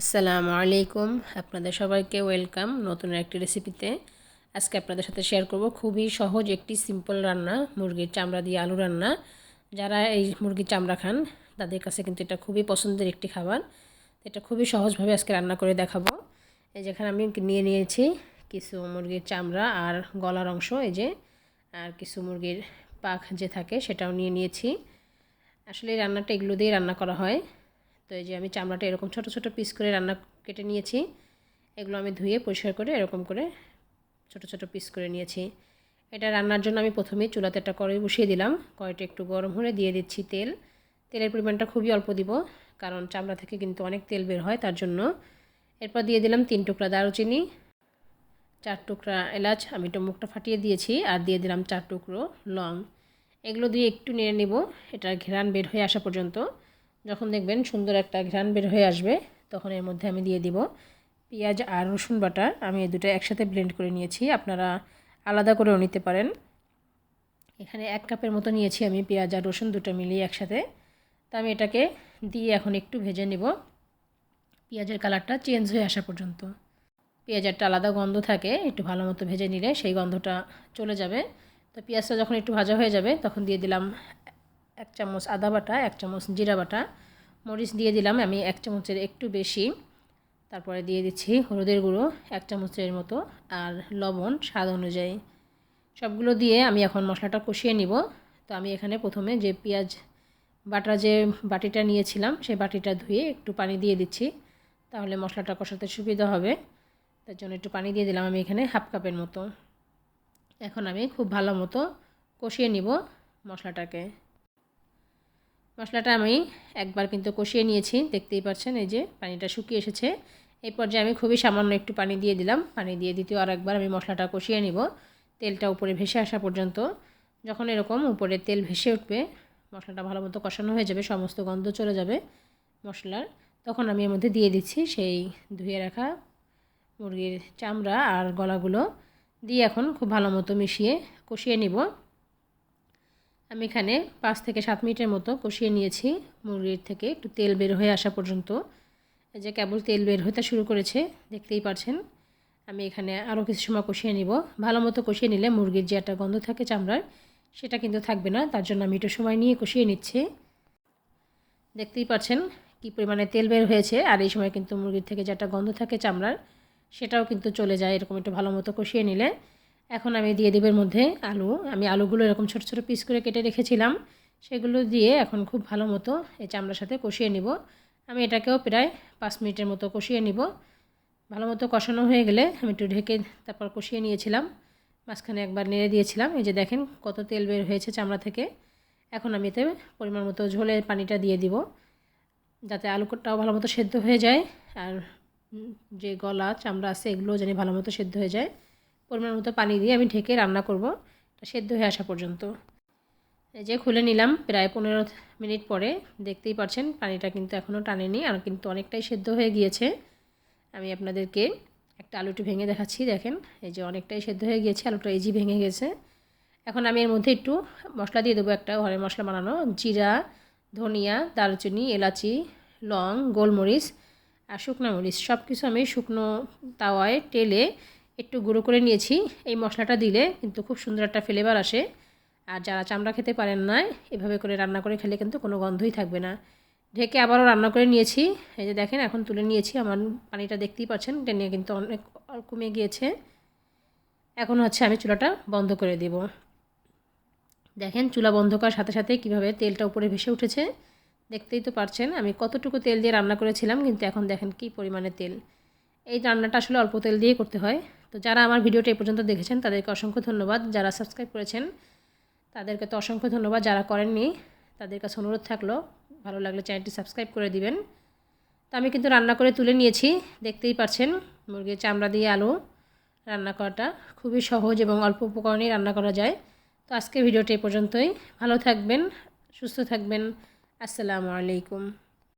আসসালামু আলাইকুম। আপনাদের সবাইকে ওয়েলকাম নতুন একটি রেসিপিতে। আজকে আপনাদের সাথে শেয়ার করব খুবই সহজ একটি সিম্পল রান্না, মুরগির চামড়া দিয়ে আলু রান্না। যারা এই মুরগির চামড়া খান, তাদের কাছে কিন্তু এটা খুবই পছন্দের একটি খাবার। এটা খুবই সহজভাবে আজকে রান্না করে দেখাবো। এই যেখানে আমি নিয়ে নিয়েছি কিছু মুরগির চামড়া আর গলার অংশ, এই যে, আর কিছু মুরগির পাখ যে থাকে সেটাও নিয়ে নিয়েছি। আসলে রান্নাটা এগুলো দিয়ে রান্না করা হয়। তো এই যে আমি চামড়াটা এরকম ছোট ছোট পিস করে রান্না কেটে নিয়েছি। এগুলো আমি ধুয়ে পরিষ্কার করে এরকম করে ছোট ছোট পিস করে নিয়েছি। এটা রান্নার জন্য আমি প্রথমেই চুলাতে একটা কড়াই বসিয়ে দিলাম। কড়াইটা একটু গরম হলে দিয়ে দিচ্ছি তেল। তেলের পরিমাণটা খুবই অল্প দিব, কারণ চামড়া থেকে কিন্তু অনেক তেল বের হয়, তার জন্য। এরপর দিয়ে দিলাম তিন টুকরা দারুচিনি, চার টুকরা এলাচ, আমি একটু মুখটা ফাটিয়ে দিয়েছি, আর দিয়ে দিলাম চার টুকরো লং। এগুলো দিয়ে একটু নেড়ে নেব এটা ঘেরান বের হয়ে আসা পর্যন্ত। যখন দেখবেন সুন্দর একটা ঘ্রাণ বের হয়ে আসবে, তখন এর মধ্যে আমি দিয়ে দিব পেঁয়াজ আর রসুন বাটা। আমি এই দুটো একসাথে ব্লেন্ড করে নিয়েছি, আপনারা আলাদা করেও নিতে পারেন। এখানে এক কাপের মতো নিয়েছি আমি পেঁয়াজ আর রসুন দুটো মিলিয়ে একসাথে। তা আমি এটাকে দিয়ে এখন একটু ভেজে নেব। পেঁয়াজের কালারটা চেঞ্জ হয়ে আসা পর্যন্ত। পেঁয়াজেরটা আলাদা গন্ধ থাকে, একটু ভালো মতো ভেজে নিলে সেই গন্ধটা চলে যাবে। তো পেঁয়াজটা যখন একটু ভাজা হয়ে যাবে, তখন দিয়ে দিলাম এক চামচ আদা বাটা, এক চামচ জিরা বাটা। মরিচ দিয়ে দিলাম আমি এক চামচের একটু বেশি। তারপরে দিয়ে দিচ্ছি হলুদের গুঁড়ো এক চামচের মতো আর লবণ স্বাদ অনুযায়ী। সবগুলো দিয়ে আমি এখন মশলাটা কষিয়ে নিব। তো আমি এখানে প্রথমে যে পেঁয়াজ বাটা যে বাটিটা নিয়েছিলাম, সেই বাটিটা ধুয়ে একটু পানি দিয়ে দিচ্ছি। তাহলে মশলাটা কষাতে সুবিধা হবে। তার জন্য একটু পানি দিয়ে দিলাম আমি এখানে হাফ কাপের মতো। এখন আমি খুব ভালো মতো কষিয়ে নিব মশলাটাকে। মশলাটা আমি একবার কিন্তু কষিয়ে নিয়েছি, দেখতেই পাচ্ছেন এই যে পানিটা শুকিয়ে এসেছে। এই পর্যায়ে আমি খুবই সামান্য একটু পানি দিয়ে দিলাম, পানি দিয়ে দ্বিতীয় আর একবার আমি মশলাটা কষিয়ে নিব। তেলটা উপরে ভেসে আসা পর্যন্ত, যখন এরকম উপরে তেল ভেসে উঠবে, মশলাটা ভালো মতো কষানো হয়ে যাবে, সমস্ত গন্ধ চলে যাবে মশলার। তখন আমি এর মধ্যে দিয়ে দিচ্ছি সেই ধুয়ে রাখা মুরগির চামড়া আর গলাগুলো, দিয়ে এখন খুব ভালো মতো মিশিয়ে কষিয়ে নিব। আমি এখানে পাঁচ থেকে সাত মিনিটের মতো কষিয়ে নিয়েছি মুরগির থেকে, একটু তেল বের হয়ে আসা পর্যন্ত। এই যে কেবল তেল বের হতে শুরু করেছে, দেখতেই পারছেন। আমি এখানে আরও কিছু সময় কষিয়ে নিব। ভালো মতো কষিয়ে নিলে মুরগির যে একটা গন্ধ থাকে চামড়ার, সেটা কিন্তু থাকবে না। তার জন্য আমি একটু সময় নিয়ে কষিয়ে নিচ্ছি। দেখতেই পাচ্ছেন কি পরিমাণে তেল বের হয়েছে, আর এই সময় কিন্তু মুরগির থেকে যে একটা গন্ধ থাকে চামড়ার, সেটাও কিন্তু চলে যায়। এরকম একটু ভালো মতো কষিয়ে নিলে এখন আমি দিয়ে দেব এর মধ্যে আলু। আমি আলুগুলো এরকম ছোটো ছোটো পিস করে কেটে রেখেছিলাম। সেগুলো দিয়ে এখন খুব ভালো মতো এই চামড়ার সাথে কষিয়ে নিব। আমি এটাকেও প্রায় পাঁচ মিনিটের মতো কষিয়ে নিব। ভালো মতো কষানো হয়ে গেলে আমি একটু ঢেকে তারপর কষিয়ে নিয়েছিলাম। মাঝখানে একবার নেড়ে দিয়েছিলাম। এই যে দেখেন কত তেল বের হয়েছে চামড়া থেকে। এখন আমি এতে পরিমাণ মতো ঝোলের পানিটা দিয়ে দিব। যাতে আলুটাও ভালো মতো সেদ্ধ হয়ে যায়। আর যে গলা চামড়া আছে এগুলোও যেন ভালো মতো সেদ্ধ হয়ে যায়। পরিমাণ মতো পানি দিয়ে আমি ঢেকে রান্না করব। সেদ্ধ হয়ে আসা পর্যন্ত। এই যে খুলে নিলাম, প্রায় পনেরো মিনিট পরে দেখতেই পাচ্ছেন পানিটা কিন্তু এখনও টানেনি আর কিন্তু অনেকটাই সেদ্ধ হয়ে গিয়েছে। আমি আপনাদেরকে একটা আলুটি ভেঙে দেখাচ্ছি, দেখেন। এই যে অনেকটাই সেদ্ধ হয়ে গিয়েছে, আলুটা এজি ভেঙে গেছে। এখন আমি এর মধ্যে একটু মশলা দিয়ে দেবো একটা ঘরের মশলা বানানো। জিরা, ধনিয়া, দারচিনি, এলাচি, লং, গোলমরিচ আর শুকনো মরিচ। সব কিছু আমি শুকনো তাওয়ায় টেলে একটু গুঁড়ো করে নিয়েছি। এই মশলাটা দিলে কিন্তু খুব সুন্দর একটা ফ্লেভার আসে। আর যারা চামড়া খেতে পারেন না, এভাবে করে রান্না করে খেলে কিন্তু কোনো গন্ধই থাকবে না। ঢেকে আবারও রান্না করে নিয়েছি। এই যে দেখেন, এখন তুলে নিয়েছি। আমার পানিটা দেখতেই পাচ্ছেন টেনে কিন্তু অনেক কমে গিয়েছে। এখন হচ্ছে আমি চুলাটা বন্ধ করে দেব। দেখেন, চুলা বন্ধ করার সাথে সাথে কীভাবে তেলটা উপরে ভেসে উঠেছে, দেখতেই তো পারছেন আমি কতটুকু তেল দিয়ে রান্না করেছিলাম, কিন্তু এখন দেখেন কি পরিমাণে তেল। এই রান্নাটা আসলে অল্প তেল দিয়ে করতে হয়। যারা আমার ভিডিওটা এই পর্যন্ত দেখেছেন, তাদেরকে অসংখ্য ধন্যবাদ। যারা সাবস্ক্রাইব করেছেন, তাদেরকে তো অসংখ্য ধন্যবাদ। যারা করেননি, তাদের কাছে অনুরোধ থাকল, ভালো লাগলে চ্যানেলটি সাবস্ক্রাইব করে দিবেন। তো আমি কিন্তু রান্না করে তুলে নিয়েছি, দেখতেই পাচ্ছেন, মুরগির চামড়া দিয়ে আলু রান্না করাটা খুবই সহজ এবং অল্প উপকরণেই রান্না করা যায়। তো আজকে ভিডিওটা এই পর্যন্তই। ভালো থাকবেন, সুস্থ থাকবেন। আসসালামু আলাইকুম।